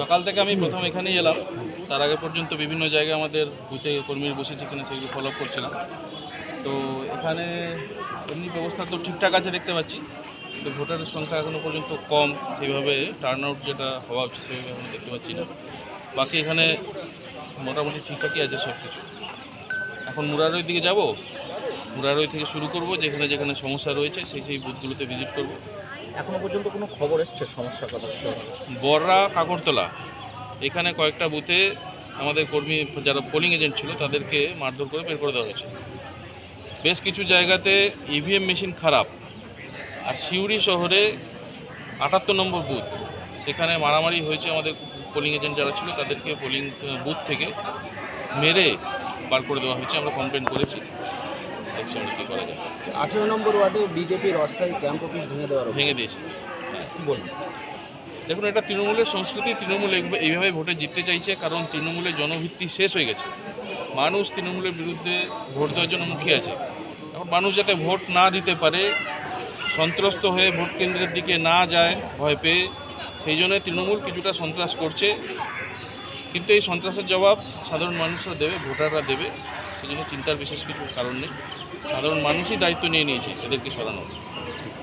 সকাল থেকে আমি প্রথম এখানেই এলাম। তার আগে পর্যন্ত বিভিন্ন জায়গায় আমাদের বুথে কর্মীরা বসেছে কিনা সেগুলো ফলো আপ করছিলাম। তো এখানে এমনি ব্যবস্থা তো ঠিকঠাক আছে দেখতে পাচ্ছি। তো ভোটারের সংখ্যা এখনও পর্যন্ত কম। সেইভাবে টার্ন আউট যেটা হওয়া উচিত সেভাবে এখনও দেখতে পাচ্ছি না। বাকি এখানে মোটামুটি ঠিকঠাকই আছে সব কিছু এখন মুরারই দিকে যাব? মুরারই থেকে শুরু করব যেখানে যেখানে সমস্যা রয়েছে সেই সেই বুথগুলোতে ভিজিট করব। এখনও পর্যন্ত কোনো খবর এসছে সমস্যা কথা? বড়রা কাকরতলা। এখানে কয়েকটা বুথে আমাদের কর্মী যারা পোলিং এজেন্ট ছিল তাদেরকে মারধর করে বের করে দেওয়া হয়েছে। বেশ কিছু জায়গাতে ইভিএম মেশিন খারাপ। আর সিউড়ি শহরে আটাত্তর নম্বর বুথ। সেখানে মারামারি হয়েছে আমাদের পোলিং এজেন্ট যারা ছিল তাদেরকে পোলিং বুথ থেকে মেরে বার করে দেওয়া হয়েছে। আমরা কমপ্লেন করেছি। কী করা যায়? আঠেরো নম্বর ওয়ার্ডে বিজেপির অস্থায়ী ক্যাম্প অফিস ভেঙে দেওয়ার ভেঙে দিয়েছে। কি বলুন দেখুন এটা তৃণমূলের সংস্কৃতি তৃণমূল এইভাবে- এইভাবে ভোটে জিততে চাইছে কারণ তৃণমূলের জনভিত্তি শেষ হয়ে গেছে। মানুষ তৃণমূলের বিরুদ্ধে ভোট দেওয়ার জন্য মুখিয়ে আছে। এখন মানুষ যাতে ভোট না দিতে পারে সন্ত্রস্ত হয়ে ভোট কেন্দ্রের দিকে না যায় ভয় পেয়ে সেই জন্য তৃণমূল কিছুটা সন্ত্রাস করছে। কিন্তু এই সন্ত্রাসের জবাব সাধারণ মানুষরা দেবে ভোটাররা দেবে। সেই জন্য চিন্তার বিশেষ কিছু কারণ নেই। সাধারণ মানুষই দায়িত্ব নিয়ে নিয়েছে এদেরকে সরানোর।